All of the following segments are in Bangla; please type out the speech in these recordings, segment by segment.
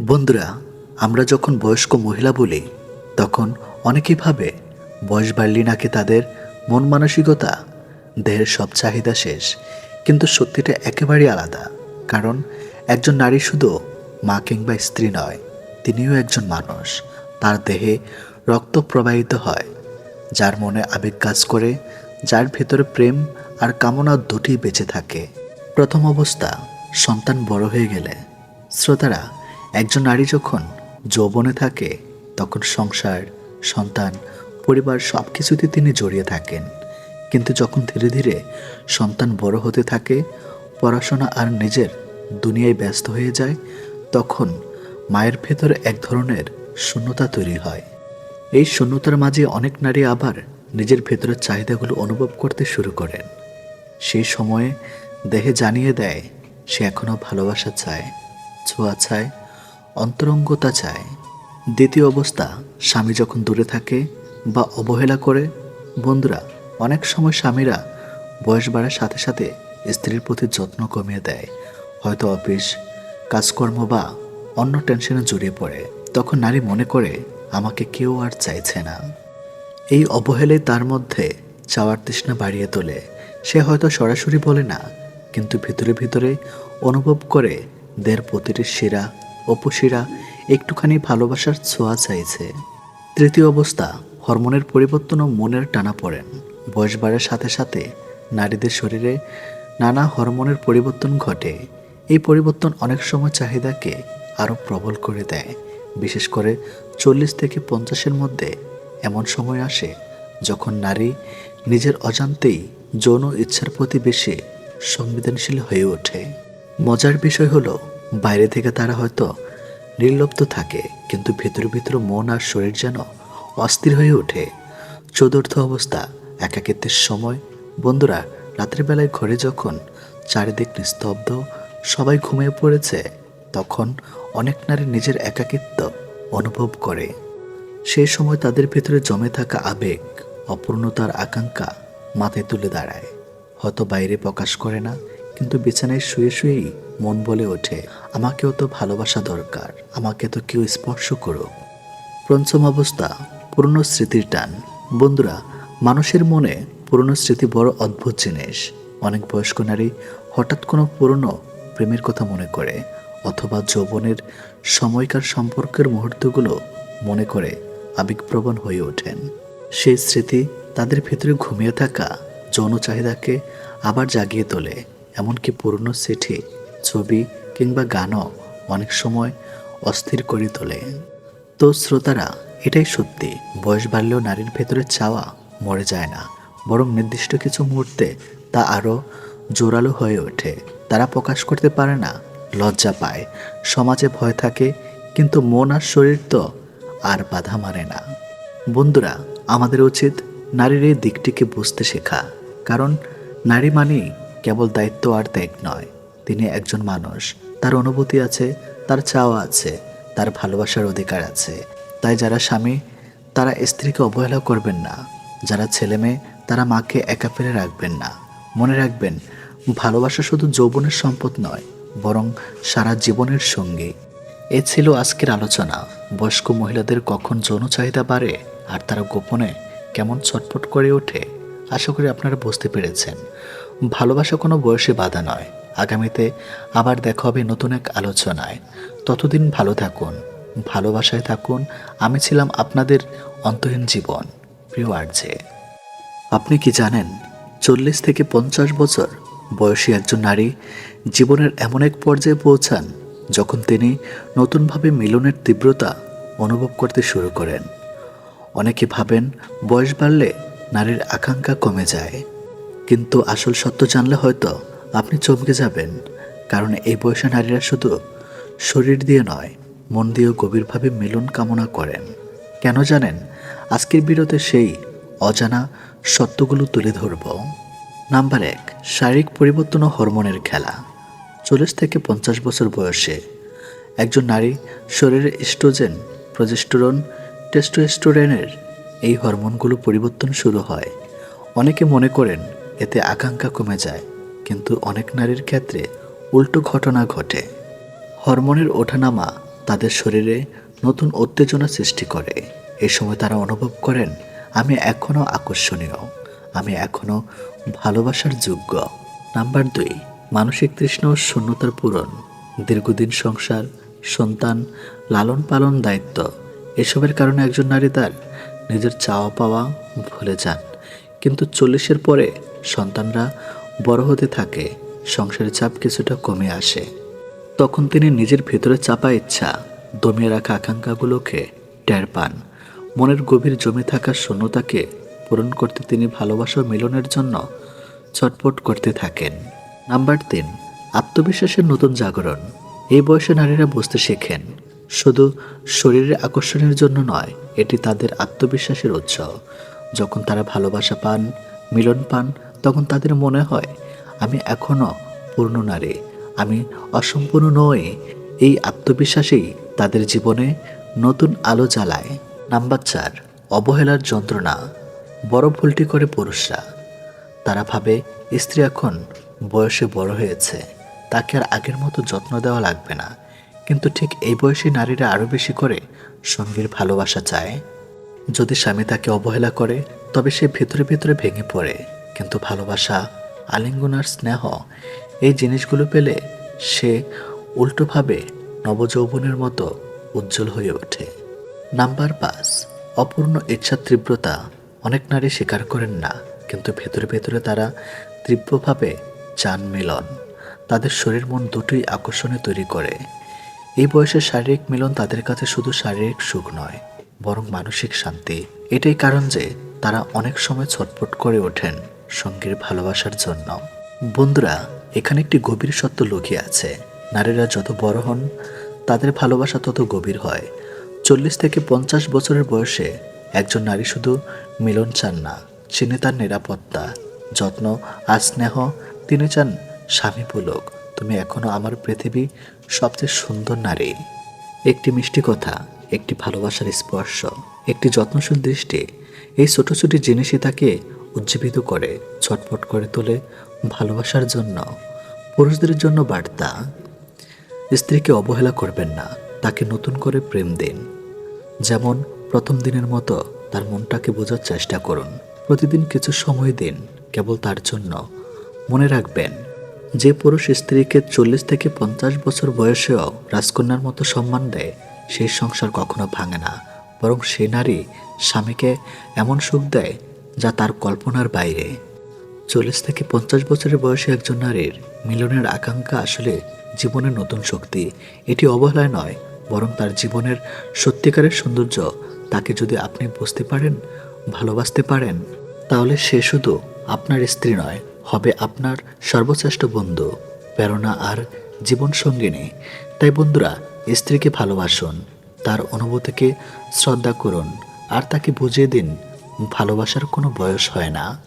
বন্ধুরা, আমরা যখন বয়স্ক মহিলা বলি, তখন অনেকেই ভাবে বয়স বাড়লি নাকি তাদের মন মানসিকতা, দেহের সব চাহিদা শেষ। কিন্তু সত্যিটা একেবারেই আলাদা। কারণ একজন নারী শুধু মা কিংবা স্ত্রী নয়, তিনিও একজন মানুষ। তার দেহে রক্ত প্রবাহিত হয়, যার মনে আবেগ কাজ করে, যার ভেতরে প্রেম আর কামনা দুটি বেঁচে থাকে। প্রথম অবস্থা, সন্তান বড় হয়ে গেলে। শ্রোতারা একজন নারী যখন যৌবনে থাকে, তখন সংসার, সন্তান, পরিবার সব কিছুতে তিনি জড়িয়ে থাকেন। কিন্তু যখন ধীরে ধীরে সন্তান বড় হতে থাকে, পড়াশোনা আর নিজের দুনিয়ায় ব্যস্ত হয়ে যায়, তখন মায়ের ভেতরে এক ধরনের শূন্যতা তৈরি হয়। এই শূন্যতার মাঝে অনেক নারী আবার নিজের ভেতরের চাহিদাগুলো অনুভব করতে শুরু করেন। সেই সময়ে দেহে জানিয়ে দেয়, সে এখনও ভালোবাসা চায়, ছোঁয়া চায় অন্তরঙ্গতা চায়। দ্বিতীয় অবস্থা, স্বামী যখন দূরে থাকে বা অবহেলা করে, বন্ধুরা, অনেক সময় স্বামীরা বয়স বাড়ার সাথে সাথে স্ত্রীর প্রতি যত্ন কমিয়ে দেয়। হয়তো অফিস, কাজকর্ম বা অন্য টেনশনে জড়িয়ে পড়ে। তখন নারী মনে করে, আমাকে কেউ আর চাইছে না। এই অবহেলে তার মধ্যে চাওয়ার তৃষ্ণা বাড়িয়ে তোলে। সে হয়তো সরাসরি বলে না, কিন্তু ভিতরে ভিতরে অনুভব করে, দের প্রতিটি শিরা অপশিরা একটুখানি ভালোবাসার ছোঁয়া চাইছে। তৃতীয় অবস্থা, হরমোনের পরিবর্তন ও মনের টানা পড়েন। বয়স বাড়ার সাথে সাথে নারীদের শরীরে নানা হরমোনের পরিবর্তন ঘটে। এই পরিবর্তন অনেক সময় চাহিদাকে আরও প্রবল করে দেয়। বিশেষ করে চল্লিশ থেকে পঞ্চাশের মধ্যে এমন সময় আসে যখন নারী নিজের অজান্তেই যৌন ইচ্ছার প্রতি বেশি সংবেদনশীল হয়ে ওঠে। মজার বিষয় হলো বাইরে থেকে তারা হয়তো নির্লপ্ত থাকে, কিন্তু ভেতরে ভেতরে মন আর শরীর যেন অস্থির হয়ে ওঠে। চতুর্থ অবস্থা, একাকিত্বের সময়। বন্ধুরা রাতের বেলায় ঘরে যখন চারিদিক নিস্তব্ধ, সবাই ঘুমিয়ে পড়েছে, তখন অনেক নারী নিজের একাকিত্ব অনুভব করে। সেই সময় তাদের ভেতরে জমে থাকা আবেগ, অপূর্ণতার আকাঙ্ক্ষা মাথায় তুলে দাঁড়ায়। হয়তো বাইরে প্রকাশ করে না কিন্তু বিছানায় শুয়ে শুয়েই মন বলে ওঠে, আমাকেও তো ভালোবাসা দরকার, আমাকে তো কেউ স্পর্শ করুক। পঞ্চম অবস্থা, পুরনো স্মৃতির টান। বন্ধুরা, মানুষের মনে পুরনো স্মৃতি বড় অদ্ভুত জিনিস। অনেক বয়স্ক নারী হঠাৎ কোনো পুরনো প্রেমের কথা মনে করে, অথবা যৌবনের সময়কার সম্পর্কের মুহূর্তগুলো মনে করে আবেগপ্রবণ হয়ে ওঠেন। সেই স্মৃতি তাদের ভেতরে ঘুমিয়ে থাকা, যৌন চাহিদাকে আবার জাগিয়ে তোলে। এমনকি পুরনো চিঠি, ছবি কিংবা গানও অনেক সময় অস্থির করে তোলে। তো শ্রোতারা, এটাই সত্যি, বয়স বাড়লেও নারীর ভেতরে চাওয়া মরে যায় না। বরং নির্দিষ্ট কিছু মুহূর্তে তা আরও জোরালো হয়ে ওঠে। তারা প্রকাশ করতে পারে না, লজ্জা পায়। সমাজে ভয় থাকে, কিন্তু মন আর শরীর তো আর বাধা মারে না। বন্ধুরা, আমাদের উচিত নারীর এই দিকটিকে বুঝতে শেখা। কারণ নারী মানেই কেবল দায়িত্ব আর ত্যাগ নয়। তিনি একজন মানুষ। তার অনুভূতি আছে, তার চাওয়া আছে, তার ভালোবাসার অধিকার আছে। তাই যারা স্বামী, তারা স্ত্রীকে অবহেলা করবেন না। যারা ছেলে মেয়ে, তারা মাকে একা ফেলে রাখবেন না। মনে রাখবেন, ভালোবাসা শুধু যৌবনের সম্পদ নয়, বরং সারা জীবনের সঙ্গী। এ ছিল আজকের আলোচনা। বয়স্ক মহিলাদের কখন যৌন চাহিদা বাড়ে আর তারা গোপনে কেমন ছটফট করে ওঠে, আশা করি আপনারা বুঝতে পেরেছেন। ভালোবাসা কোনো বয়সে বাধা নয়। আগামীতে আবার দেখা হবে নতুন এক আলোচনায়। ততদিন ভালো থাকুন, ভালোবাসায় থাকুন। আমি ছিলাম আপনাদের অন্তহীন জীবন। প্রিয় আর্জে, আপনি কি জানেন, চল্লিশ থেকে পঞ্চাশ বছর বয়সী একজন নারী জীবনের এমন এক পর্যায়ে পৌঁছান যখন তিনি নতুনভাবে মিলনের তীব্রতা অনুভব করতে শুরু করেন। অনেকে ভাবেন, বয়স বাড়লে নারীর আকাঙ্ক্ষা কমে যায়। কিন্তু আসল সত্য জানলে হয়তো আপনি চমকে যাবেন, কারণ এই বয়সে নারীরা শুধু শরীর দিয়ে নয়, মন দিয়েও গভীরভাবে মিলন কামনা করেন। কেন জানেন? আজকের বিরতে সেই অজানা সত্যগুলো তুলে ধরব। নাম্বার এক, শারীরিক পরিবর্তন ও হরমোনের খেলা। চল্লিশ থেকে পঞ্চাশ বছর বয়সে একজন নারী শরীরে স্ট্রোজেন প্রজেস্টোরন, টেস্টোস্টোরেনের এই হরমোনগুলো পরিবর্তন শুরু হয়। অনেকে মনে করেন এতে আকাঙ্ক্ষা কমে যায়, কিন্তু অনেক নারীর ক্ষেত্রে উল্টো ঘটনা ঘটে। হরমোনের ওঠানামা তাদের শরীরে নতুন উত্তেজনা সৃষ্টি করে। এ সময় তারা অনুভব করেন, আমি এখনও আকর্ষণীয়, আমি এখনও ভালোবাসার যোগ্য। নাম্বার দুই, মানসিক তৃষ্ণা শূন্যতার পূরণ, দীর্ঘদিন সংসার, সন্তান, লালন পালন, দায়িত্ব, এসবের কারণে একজন নারী তার নিজের চাওয়া পাওয়া ভুলে যান। কিন্তু চল্লিশের পরে সন্তানরা বড় হতে থাকে, সংসারের চাপ কিছুটা কমে আসে। তখন তিনি নিজের ভেতরে চাপা ইচ্ছা, দমিয়ে রাখা আকাঙ্ক্ষাগুলোকে টের পান। মনের গভীর জমে থাকা শূন্যতাকে পূরণ করতে তিনি ভালোবাসা মিলনের জন্য ছটপট করতে থাকেন। নাম্বার তিন, আত্মবিশ্বাসের নতুন জাগরণ। এই বয়সে নারীরা বুঝতে শেখেন, শুধু শরীরের আকর্ষণের জন্য নয়, এটি তাদের আত্মবিশ্বাসের উৎস। যখন তারা ভালোবাসা পান, মিলন পান, তখন তাদের মনে হয়, আমি এখনও পূর্ণ নারী আমি অসম্পূর্ণ নই। এই আত্মবিশ্বাসেই তাদের জীবনে নতুন আলো জ্বালায়। নাম্বার চার, অবহেলার যন্ত্রণা। বড় ভুলটি করে পুরুষরা। তারা ভাবে, স্ত্রী এখন বয়সে বড় হয়েছে। তাকে আর আগের মতো যত্ন দেওয়া লাগবে না। কিন্তু ঠিক এই বয়সী নারীরা আরও বেশি করে সঙ্গীর ভালোবাসা চায়। যদি স্বামী তাকে অবহেলা করে, তবে সে ভেতরে ভেতরে ভেঙে পড়ে। কিন্তু ভালোবাসা, আলিঙ্গন আর স্নেহ, এই জিনিসগুলো পেলে সে উল্টোভাবে নবযৌবনের মতো উজ্জ্বল হয়ে ওঠে। নাম্বার পাঁচ, অপূর্ণ ইচ্ছার তীব্রতা। অনেক নারী স্বীকার করেন না, কিন্তু ভেতরে ভেতরে তারা তীব্রভাবে চান মিলন। তাদের শরীর মন দুটোই আকর্ষণে তৈরি করে। এই বয়সে শারীরিক মিলন তাদের কাছে শুধু শারীরিক সুখ নয় বরং মানসিক শান্তি। এটাই কারণ যে তারা অনেক সময় ছটফট করে ওঠেন সঙ্গীর ভালোবাসার জন্য। বন্ধুরা, এখানে একটি গভীর সত্য লুকিয়ে আছে। নারীরা যত বড় হন, তাদের ভালোবাসা তত গভীর হয়। চল্লিশ থেকে পঞ্চাশ বছরের বয়সে একজন নারী শুধু মিলন চান না, চিনে তার নিরাপত্তা, যত্ন আর স্নেহ। তিনি চান, স্বামী পুলক, তুমি এখনও আমার পৃথিবী সবচেয়ে সুন্দর নারী। একটি মিষ্টি কথা একটি ভালোবাসার স্পর্শ, একটি যত্নশীল দৃষ্টি। এই ছোট ছোট জিনিসই তাকে উজ্জীবিত করে, ছটফট করে তোলে ভালোবাসার জন্য, পুরুষদের জন্য বার্তা। স্ত্রীকে অবহেলা করবেন না, তাকে নতুন করে প্রেম দিন। যেমন, প্রথম দিনের মতো তার মনটাকে বোঝার চেষ্টা করুন। প্রতিদিন কিছু সময় দিন, কেবল তার জন্য। মনে রাখবেন, যে পুরুষ স্ত্রীকে চল্লিশ থেকে পঞ্চাশ বছর বয়সেও রাজকন্যার মতো সম্মান দেয় সেই সংসার কখনো ভাঙে না, বরং সে নারী স্বামীকে এমন সুখ দেয় যা তার কল্পনার বাইরে। চল্লিশ থেকে পঞ্চাশ বছরের বয়সে একজন নারীর মিলনের আকাঙ্ক্ষা আসলে জীবনের নতুন শক্তি। এটি অবহেলায় নয়, বরং তার জীবনের সত্যিকারের সৌন্দর্য তাকে যদি আপনি বুঝতে পারেন, ভালোবাসতে পারেন, তাহলে সে শুধু আপনার স্ত্রী নয়, হবে আপনার সর্বশ্রেষ্ঠ বন্ধু। প্রেরণা আর জীবন সঙ্গিনী। তাই বন্ধুরা স্ত্রীকে ভালোবাসুন, তার অনুভূতিকে শ্রদ্ধা করুন, আর তাকে বুঝিয়ে দিন, ভালোবাসার কোনো বয়স হয় না।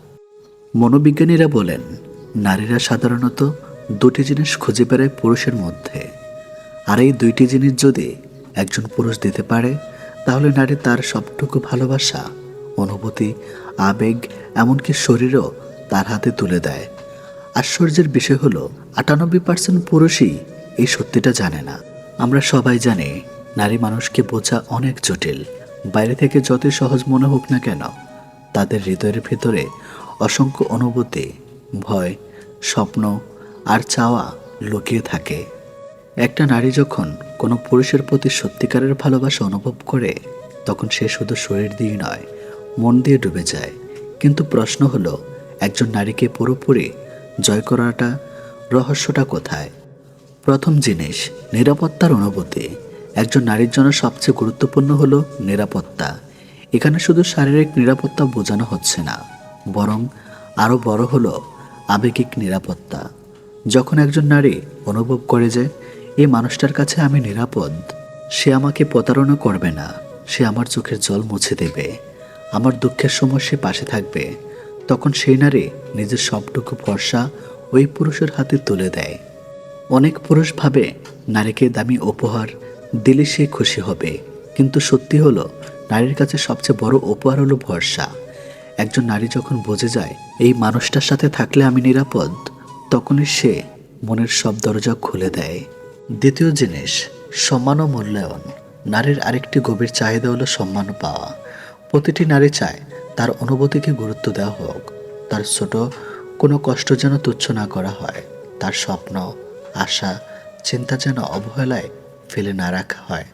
মনোবিজ্ঞানীরা বলেন, নারীরা সাধারণত দুটি জিনিস খুঁজে বেড়ায় পুরুষের মধ্যে। আর এই দুইটি জিনিস যদি একজন পুরুষ দিতে পারে, তাহলে নারী তার সবটুকু ভালোবাসা, অনুভূতি, আবেগ, এমনকি শরীরও তার হাতে তুলে দেয়। আশ্চর্যের বিষয় হলো, আটানব্বই পার্সেন্ট পুরুষই এই সত্যিটা জানে না। আমরা সবাই জানি নারী মানুষকে বোঝা অনেক জটিল। বাইরে থেকে যতই সহজ মনে হোক না কেন, তাদের হৃদয়ের ভিতরে অসংখ্য অনুভূতি, ভয়, স্বপ্ন আর চাওয়া লুকিয়ে থাকে। একটা নারী যখন কোনো পুরুষের প্রতি সত্যিকারের ভালোবাসা অনুভব করে, তখন সে শুধু শরীর দিয়ে নয়, মন দিয়ে ডুবে যায়। কিন্তু প্রশ্ন হলো, একজন নারীকে পুরোপুরি জয় করাটা, রহস্যটা কোথায়? প্রথম জিনিস, নিরাপত্তার অনুভূতি। একজন নারীর জন্য সবচেয়ে গুরুত্বপূর্ণ হলো নিরাপত্তা। এখানে শুধু শারীরিক নিরাপত্তা বোঝানো হচ্ছে না, বরং আরও বড় হলো আবেগিক নিরাপত্তা। যখন একজন নারী অনুভব করে যে, এই মানুষটার কাছে আমি নিরাপদ, সে আমাকে প্রতারণা করবে না, সে আমার চোখের জল মুছে দেবে, আমার দুঃখের সময় সে পাশে থাকবে, তখন সেই নারী নিজের সবটুকু ভরসা ওই পুরুষের হাতে তুলে দেয়। অনেক পুরুষ ভাবে নারীকে দামি উপহার দিলে সে খুশি হবে। কিন্তু সত্যি হলো, নারীর কাছে সবচেয়ে বড় উপহার হলো ভরসা। একজন নারী যখন বোঝে যায়, এই মানুষটার সাথে থাকলে আমি নিরাপদ, তখনই সে মনের সব দরজা খুলে দেয়। দ্বিতীয় জিনিস, সম্মান ও মূল্যায়ন। নারীর আরেকটি গভীর চাহিদা হলো সম্মান পাওয়া। প্রতিটি নারী চায় তার অনুভূতিকে গুরুত্ব দেওয়া হোক। তার ছোট কোনো কষ্ট যেন তুচ্ছ না করা হয়। তার স্বপ্ন আশা, চিন্তা যেন অবহেলায় ফেলে না রাখা হয়।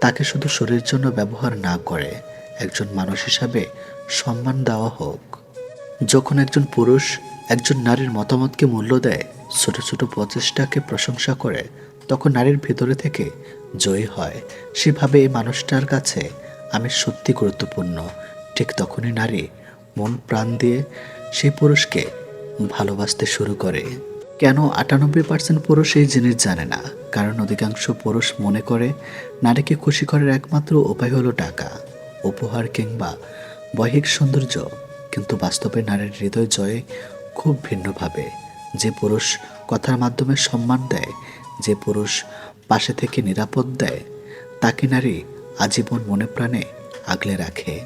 তাকে শুধু শরীরের জন্য ব্যবহার না করে একজন মানুষ হিসাবে সম্মান দেওয়া হোক। যখন একজন পুরুষ একজন নারীর মতামতকে মূল্য দেয়, ছোট ছোট প্রচেষ্টাকে প্রশংসা করে, তখন নারীর ভিতরে থেকে জয়ী হয়। সেভাবে এই মানুষটার কাছে আমি সত্যি গুরুত্বপূর্ণ। ঠিক তখনই নারী মন প্রাণ দিয়ে সেই পুরুষকে ভালোবাসতে শুরু করে। কেন আটানব্বই পার্সেন্ট পুরুষ এই জিনিস জানে না? কারণ অধিকাংশ পুরুষ মনে করে নারীকে খুশি করার একমাত্র উপায় হলো টাকা, উপহার কিংবা বৈহিক সৌন্দর্য। কিন্তু বাস্তবে নারীর হৃদয় জয়ে খুব ভিন্নভাবে। যে পুরুষ কথার মাধ্যমে সম্মান দেয়, যে পুরুষ পাশে থেকে নিরাপদ দেয়, তাকে নারী আজীবন মনে প্রাণে আগলে রাখে।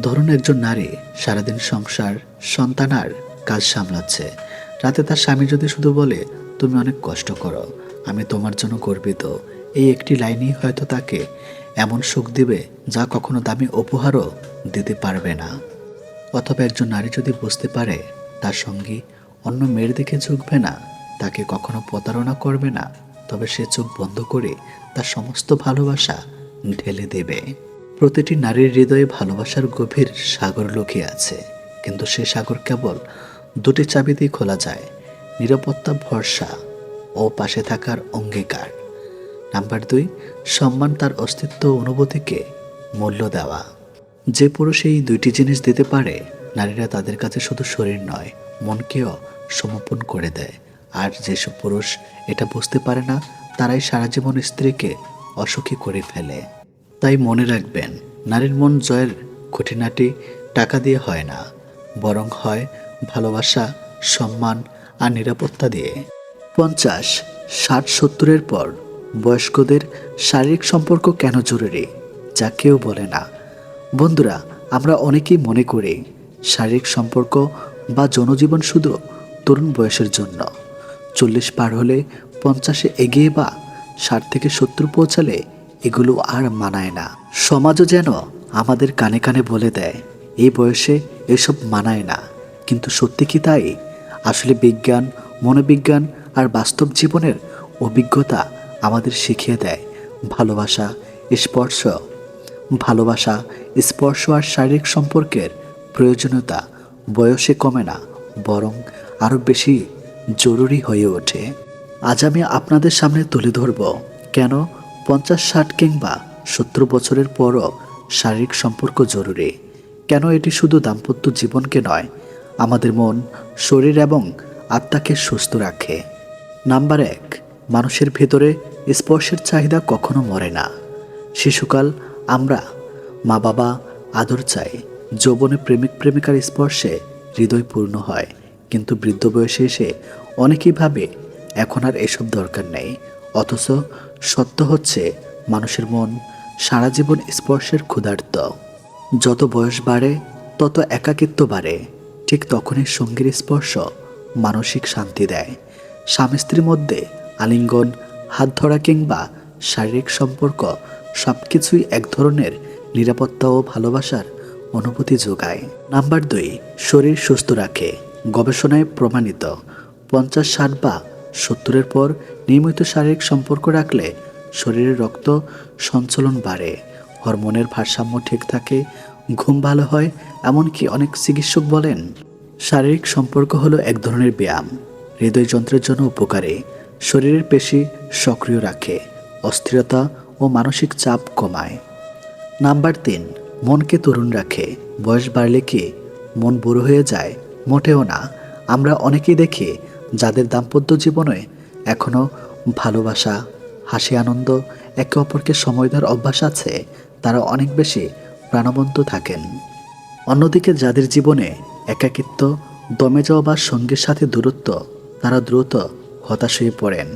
ধরুন একজন নারী সারাদিন সংসার, সন্তান আর কাজ সামলাচ্ছে। রাতে তার স্বামী যদি শুধু বলে, তুমি অনেক কষ্ট করো, আমি তোমার জন্য গর্বিত। এই একটি লাইনই হয়তো তাকে এমন সুখ দিবে যা কখনো দামি উপহারও দিতে পারবে না। অথবা একজন নারী যদি বুঝতে পারে তার সঙ্গী অন্য মেয়ের দিকে ঝুঁকবে না, তাকে কখনো প্রতারণা করবে না, তবে সে চোখ বন্ধ করে তার সমস্ত ভালোবাসা ঢেলে দেবে। প্রতিটি নারীর হৃদয়ে ভালোবাসার গভীর সাগর লুকিয়ে আছে, কিন্তু সে সাগর কেবল দুটি চাবিতেই খোলা যায়। নিরাপত্তা ভরসা ও পাশে থাকার অঙ্গীকার। নাম্বার দুই, সম্মান তার অস্তিত্ব অনুভূতিকে মূল্য দেওয়া। যে পুরুষ এই দুইটি জিনিস দিতে পারে, নারীরা তাদের কাছে শুধু শরীর নয়, মনকেও সমর্পণ করে দেয়। আর যেসব পুরুষ এটা বুঝতে পারে না, তারাই সারা জীবন স্ত্রীকে অসুখী করে ফেলে। তাই মনে রাখবেন, নারীর মন জয়ের খুঁটিনাটি টাকা দিয়ে হয় না, বরং হয় ভালোবাসা, সম্মান আর নিরাপত্তা দিয়ে। পঞ্চাশ, ষাট, সত্তরের পর বয়স্কদের শারীরিক সম্পর্ক কেন জরুরি, যা কেউ বলে না। বন্ধুরা, আমরা অনেকেই মনে করি শারীরিক সম্পর্ক বা জনজীবন শুধু তরুণ বয়সের জন্য। চল্লিশ পার হলে পঞ্চাশে এগিয়ে বা ষাট থেকে সত্তর পৌঁছালে এগুলো আর মানায় না। সমাজও যেন আমাদের কানে কানে বলে দেয়, এই বয়সে এসব মানায় না। কিন্তু সত্যি কি তাই? আসলে বিজ্ঞান, মনোবিজ্ঞান আর বাস্তব জীবনের অভিজ্ঞতা আমাদের শিখিয়ে দেয়। ভালোবাসা, স্পর্শ। ভালোবাসা, স্পর্শ আর শারীরিক সম্পর্কের প্রয়োজনীয়তা বয়সে কমে না, বরং আরও বেশি জরুরি হয়ে ওঠে। আজ আমি আপনাদের সামনে তুলে ধরব, কেন পঞ্চাশ ষাট কিংবা সত্তর বছরের পরও শারীরিক সম্পর্ক জরুরি? কেন এটি শুধু দাম্পত্য জীবনকে নয় আমাদের মন, শরীর এবং আত্মাকে সুস্থ রাখে। নাম্বার এক, মানুষের ভেতরে স্পর্শের চাহিদা কখনো মরে না। শিশুকাল আমরা মা বাবা আদর চাই। যৌবনে প্রেমিক প্রেমিকার স্পর্শে হৃদয় পূর্ণ হয়। কিন্তু বৃদ্ধ বয়সে এসে অনেকেই ভাবে, এখন আর এসব দরকার নেই। অথচ সত্য হচ্ছে, মানুষের মন সারা জীবন স্পর্শের ক্ষুধার্ত। যত বয়স বাড়ে, তত একাকিত্ব বাড়ে। ঠিক তখনই সঙ্গীর স্পর্শ মানসিক শান্তি দেয়। স্বামী স্ত্রীর মধ্যে আলিঙ্গন, হাত ধরা কিংবা শারীরিক সম্পর্ক সব কিছুই এক ধরনের নিরাপত্তা ও ভালোবাসার অনুভূতি যোগায়। নাম্বার দুই, শরীর সুস্থ রাখে। গবেষণায় প্রমাণিত, পঞ্চাশ, ষাট বা সত্তরের পর নিয়মিত শারীরিক সম্পর্ক রাখলে শরীরের রক্ত সঞ্চালন বাড়ে, হরমোনের ভারসাম্য ঠিক থাকে ঘুম ভালো হয়, এমনকি অনেক চিকিৎসক বলেন, শারীরিক সম্পর্ক হলো এক ধরনের ব্যায়াম। হৃদয়যন্ত্রের জন্য উপকারী। শরীরের পেশি সক্রিয় রাখে, অস্থিরতা ও মানসিক চাপ কমায়। নাম্বার তিন, মনকে তরুণ রাখে। বয়স বাড়লে কি মন বুড়ো হয়ে যায়? মোটেও না। আমরা অনেকেই দেখি যাদের দাম্পত্য জীবনে এখনও ভালোবাসা, হাসি, আনন্দ, একে অপরকে সময় দেওয়ার অভ্যাস আছে। তারা অনেক বেশি প্রাণবন্ত থাকেন। অন্যদিকে যাদের জীবনে একাকিত্ব, দমে যাওয়া বা সঙ্গীর সাথে দূরত্ব, তারা দ্রুত হতাশ হয়ে পড়েন।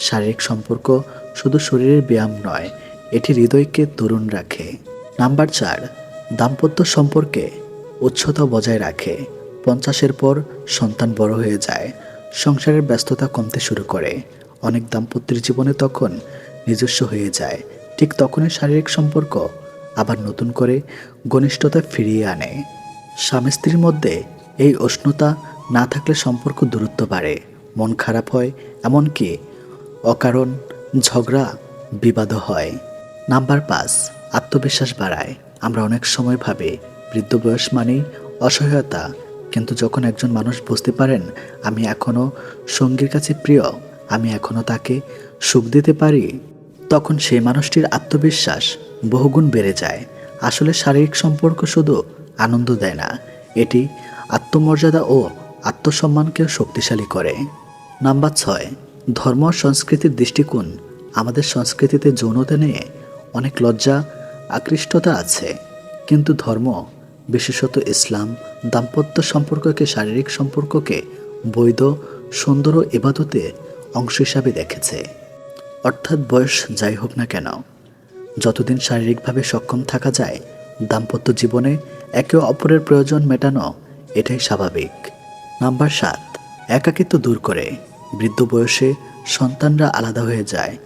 শারীরিক সম্পর্ক শুধু শরীরের ব্যায়াম নয়, এটি হৃদয়কে তরুণ রাখে। নাম্বার চার, দাম্পত্য সম্পর্কে উচ্চতা বজায় রাখে। পঞ্চাশের পর সন্তান বড় হয়ে যায়, সংসারের ব্যস্ততা কমতে শুরু করে। অনেক দাম্পত্যের জীবনে তখন নিজস্ব হয়ে যায়। ঠিক তখনই শারীরিক সম্পর্ক আবার নতুন করে ঘনিষ্ঠতা ফিরিয়ে আনে। স্বামী স্ত্রীর মধ্যে এই উষ্ণতা না থাকলে সম্পর্ক দূরত্ব বাড়ে, মন খারাপ হয়, এমনকি অকারণ ঝগড়া বিবাদও হয়। নাম্বার পাঁচ, আত্মবিশ্বাস বাড়ায়। আমরা অনেক সময় ভাবি, বৃদ্ধ বয়স মানেই অসহায়তা। কিন্তু যখন একজন মানুষ বুঝতে পারেন, আমি এখনও সঙ্গীর কাছে প্রিয়, আমি এখনও তাকে সুখ দিতে পারি, তখন সেই মানুষটির আত্মবিশ্বাস বহুগুণ বেড়ে যায়। আসলে শারীরিক সম্পর্ক শুধু আনন্দ দেয় না, এটি আত্মমর্যাদা ও আত্মসম্মানকেও শক্তিশালী করে। নাম্বার ছয়, ধর্ম সংস্কৃতির দৃষ্টিকোণ। আমাদের সংস্কৃতিতে যৌনতা নিয়ে অনেক লজ্জা, আকৃষ্টতা আছে। কিন্তু ধর্ম, বিশেষত ইসলাম, দাম্পত্য সম্পর্ককে শারীরিক সম্পর্ককে বৈধ, সুন্দর ও এবাদতে অংশ হিসাবে দেখেছে। অর্থাৎ বয়স যাই হোক না কেন যতদিন শারীরিকভাবে সক্ষম থাকা যায়, দাম্পত্য জীবনে একে অপরের প্রয়োজন মেটানো এটাই স্বাভাবিক। নাম্বার সাত, একাকিত্ব দূর করে। বৃদ্ধ বয়সে সন্তানরা আলাদা হয়ে যায়।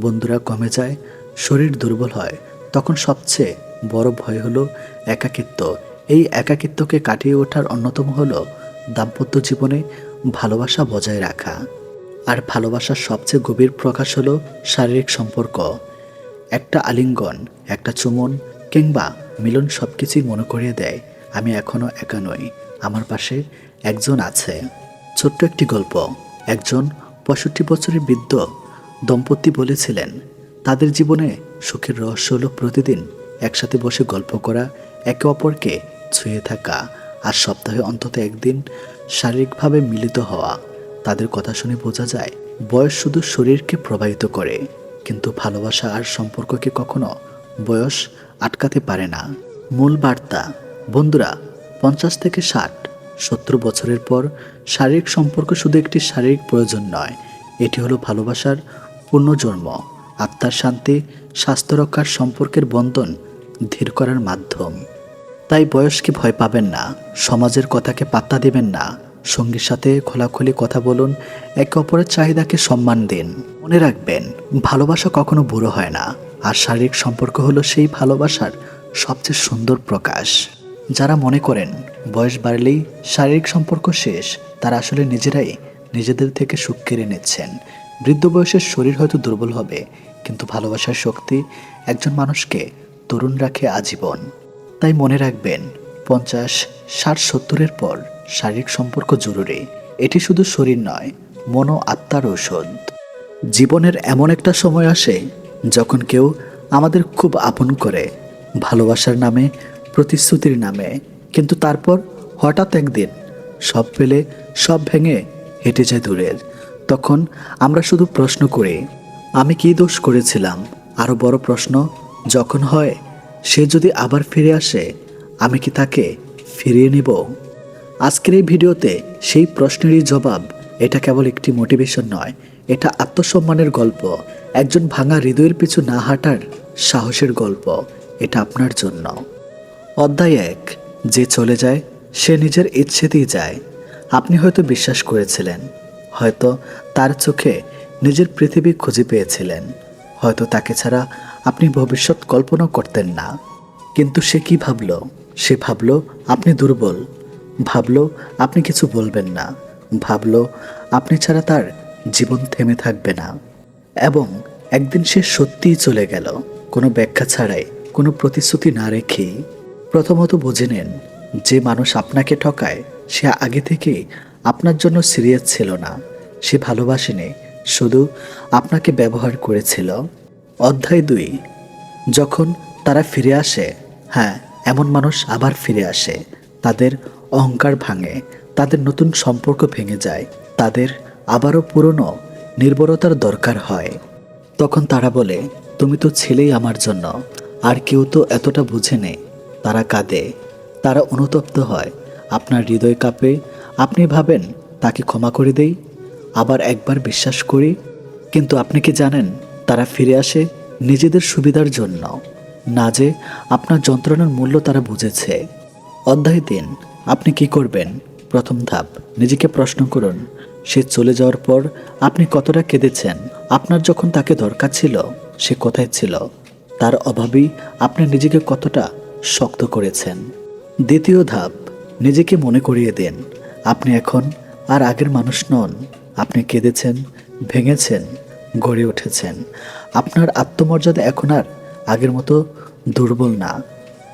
বন্ধুরা কমে যায়, শরীর দুর্বল হয়। তখন সবচেয়ে বড় ভয় হলো একাকিত্ব। এই একাকিত্বকে কাটিয়ে ওঠার অন্যতম হলো দাম্পত্য জীবনে ভালোবাসা বজায় রাখা। আর ভালোবাসার সবচেয়ে গভীর প্রকাশ হলো শারীরিক সম্পর্ক। একটা আলিঙ্গন, একটা চুমন কিংবা মিলন সব কিছুই মনে করিয়ে দেয়, আমি এখনও একা নই, আমার পাশে একজন আছে। ছোট্ট একটি গল্প, একজন পঁয়ষট্টি বছরের বৃদ্ধ দম্পতি বলেছিলেন, তাদের জীবনে সুখের রহস্য হলো প্রতিদিন একসাথে বসে গল্প করা, একে অপরকে ছুঁয়ে থাকা আর সপ্তাহে অন্তত একদিন শারীরিকভাবে মিলিত হওয়া। তাদের কথা শুনে বোঝা যায়, বয়স শুধু শরীরকে প্রবাহিত করে। কিন্তু ভালোবাসা আর সম্পর্ককে কখনো বয়স আটকাতে পারে না। মূল বার্তা, বন্ধুরা, পঞ্চাশ থেকে ষাট, সত্তর বছরের পর শারীরিক সম্পর্ক শুধু একটি শারীরিক প্রয়োজন নয়, এটি হলো ভালোবাসার পুনর্জন্ম, আত্মার শান্তি, স্বাস্থ্য রক্ষার সম্পর্কের বন্ধন ধীর করার মাধ্যম। তাই বয়সকে ভয় পাবেন না, সমাজের কথাকে পাত্তা দেবেন না, সঙ্গীর সাথে খোলাখুলি কথা বলুন, একে অপরের চাহিদাকে সম্মান দিন। মনে রাখবেন, ভালোবাসা কখনো বুড়ো হয় না। আর শারীরিক সম্পর্ক হলো সেই ভালোবাসার সবচেয়ে সুন্দর প্রকাশ। যারা মনে করেন, বয়স বাড়লেই শারীরিক সম্পর্ক শেষ, তারা আসলে নিজেরাই নিজেদের থেকে সুখ কেড়ে নিচ্ছেন। বৃদ্ধ বয়সের শরীর হয়তো দুর্বল হবে, কিন্তু ভালোবাসার শক্তি একজন মানুষকে তরুণ রাখে আজীবন। তাই মনে রাখবেন, পঞ্চাশ, ষাট, সত্তরের পর শারীরিক সম্পর্ক জরুরি। এটি শুধু শরীর নয় মন আত্মার ঔষধ। জীবনের এমন একটা সময় আসে যখন কেউ আমাদের খুব আপন করে, ভালোবাসার নামে, প্রতিশ্রুতির নামে। কিন্তু তারপর হঠাৎ একদিন সব পেলে, সব ভেঙে হেঁটে যায় দূরের। তখন আমরা শুধু প্রশ্ন করি, আমি কী দোষ করেছিলাম? আরও বড় প্রশ্ন, যখন হয় সে যদি আবার ফিরে আসে, আমি কি তাকে ফিরিয়ে নেব? আজকের এই ভিডিওতে সেই প্রশ্নেরই জবাব, এটা কেবল একটি মোটিভেশন নয় এটা আত্মসম্মানের গল্প। একজন ভাঙা হৃদয়ের পিছু না হাঁটার সাহসের গল্প। এটা আপনার জন্য। অধ্যায় এক, যে চলে যায়, সে নিজের ইচ্ছেতেই যায়। আপনি হয়তো বিশ্বাস করেছিলেন, হয়তো তার চোখে নিজের পৃথিবী খুঁজে পেয়েছিলেন, হয়তো তাকে ছাড়া আপনি ভবিষ্যৎ কল্পনা করতেন না। কিন্তু সে কি ভাবল? সে ভাবল, আপনি দুর্বল। ভাবল, আপনি কিছু বলবেন না। ভাবল, আপনি ছাড়া তার জীবন থেমে থাকবে না। এবং একদিন সে সত্যিই চলে গেল। কোনো ব্যাখ্যা ছাড়াই, কোনো প্রতিশ্রুতি না রেখেই প্রথমত বুঝে নেন, যে মানুষ আপনাকে ঠকায়, সে আগে থেকেই আপনার জন্য সিরিয়াস ছিল না। সে ভালোবাসেনি, শুধু আপনাকে ব্যবহার করেছিল। অধ্যায় দুই, যখন তারা ফিরে আসে হ্যাঁ এমন মানুষ আবার ফিরে আসে। তাদের অহংকার ভাঙে, তাদের নতুন সম্পর্ক ভেঙে যায়, তাদের আবারও পুরনো নির্ভরতার দরকার হয়। তখন তারা বলে, তুমি তো ছেলেই আমার জন্য, আর কেউ তো এতটা বুঝে নেই। তারা কাঁদে, তারা অনুতপ্ত হয়, আপনার হৃদয় কাঁপে, আপনি ভাবেন, তাকে ক্ষমা করে দেই, আবার একবার বিশ্বাস করি। কিন্তু আপনি কি জানেন, তারা ফিরে আসে নিজেদের সুবিধার জন্য, না যে আপনার যন্ত্রণার মূল্য তারা বুঝেছে। অধ্যায় দিন আপনি কি করবেন? প্রথম ধাপ, নিজেকে প্রশ্ন করুন। সে চলে যাওয়ার পর আপনি কতটা কেঁদেছেন? আপনার যখন তাকে দরকার ছিল, সে কোথায় ছিল? তার অভাবেই আপনি নিজেকে কতটা শক্ত করেছেন? দ্বিতীয় ধাপ, নিজেকে মনে করিয়ে দেন। আপনি এখন আর আগের মানুষ নন। আপনি কেঁদেছেন, ভেঙেছেন, গড়ে উঠেছেন। আপনার আত্মমর্যাদা এখন আর আগের মতো দুর্বল না।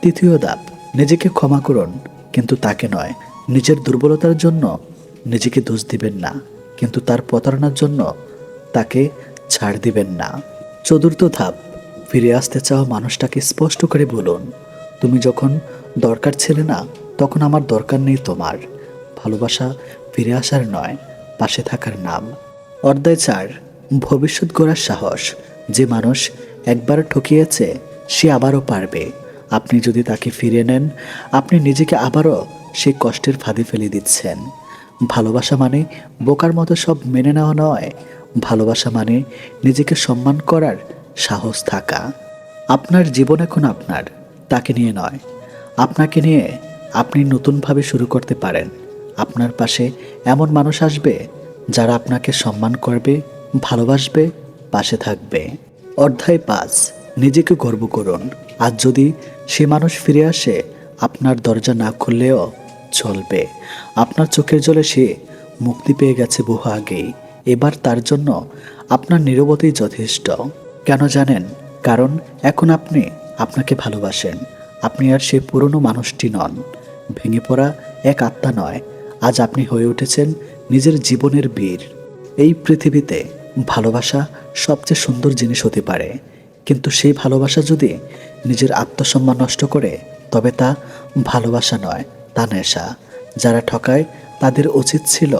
তৃতীয় ধাপ, নিজেকে ক্ষমা করুন, কিন্তু তাকে নয়। নিজের দুর্বলতার জন্য নিজেকে দোষ দিবেন না, কিন্তু তার প্রতারণার জন্য তাকে ছাড় দিবেন না। চতুর্থ ধাপ, ফিরে আসতে চাওয়া মানুষটাকে স্পষ্ট করে বলুন, তুমি যখন দরকার ছিলে না, তখন আমার দরকার নেই তোমার। ভালোবাসা ফিরে আসার নয়, পাশে থাকার নাম। অর্ধায় চার, ভবিষ্যৎ গড়ার সাহস। যে মানুষ একবার ঠকিয়েছে, সে আবারও পারবে। আপনি যদি তাকে ফিরে নেন, আপনি নিজেকে আবারও সেই কষ্টের ফাঁদে ফেলে দিচ্ছেন। ভালোবাসা মানে বোকার মতো সব মেনে নেওয়া নয়। ভালোবাসা মানে নিজেকে সম্মান করার সাহস থাকা। আপনার জীবন এখন আপনার, তাকে নিয়ে নয়। আপনাকে নিয়ে আপনি নতুনভাবে শুরু করতে পারেন। আপনার পাশে এমন মানুষ আসবে যারা আপনাকে সম্মান করবে, ভালোবাসবে, পাশে থাকবে। অধ্যায় পাঁচ, নিজেকে গর্ব করুন। আর যদি সে মানুষ ফিরে আসে, আপনার দরজা না খুললেও চলবে। আপনার চোখের জলে সে মুক্তি পেয়ে গেছে বহু আগেই। এবার তার জন্য আপনার নিরবতেই যথেষ্ট। কেন জানেন? কারণ এখন আপনি আপনাকে ভালোবাসেন। আপনি আর সে পুরনো মানুষটি নন। ভেঙে পড়া এক আত্মা নয়। আজ আপনি হয়ে উঠেছেন নিজের জীবনের বীর। এই পৃথিবীতে ভালোবাসা সবচেয়ে সুন্দর জিনিস হতে পারে। কিন্তু সেই ভালোবাসা যদি নিজের আত্মসম্মান নষ্ট করে, তবে তা ভালোবাসা নয়। তা নেশা যারা ঠকায় তাদের উচিত ছিল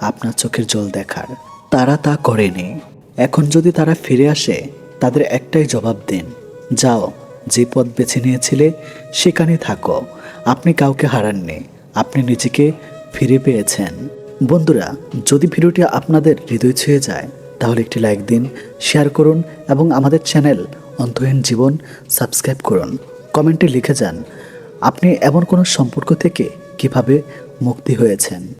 আপনার চোখের জল দেখার। তারা তা করেনি। এখন যদি তারা ফিরে আসে, তাদের একটাই জবাব দিন। যাও, যে পথ বেছে নিয়েছিলে সেখানে থাকো। আপনি কাউকে হারাননি, আপনি নিজেকে ফিরে পেয়েছেন। বন্ধুরা, যদি ভিডিওটি আপনাদের হৃদয় ছুঁয়ে যায়, তাহলে একটি লাইক দিন, শেয়ার করুন এবং আমাদের চ্যানেল অন্তহীন জীবন সাবস্ক্রাইব করুন। কমেন্টে লিখে যান আপনি এমন কোনো সম্পর্ক থেকে কীভাবে মুক্তি হয়েছেন?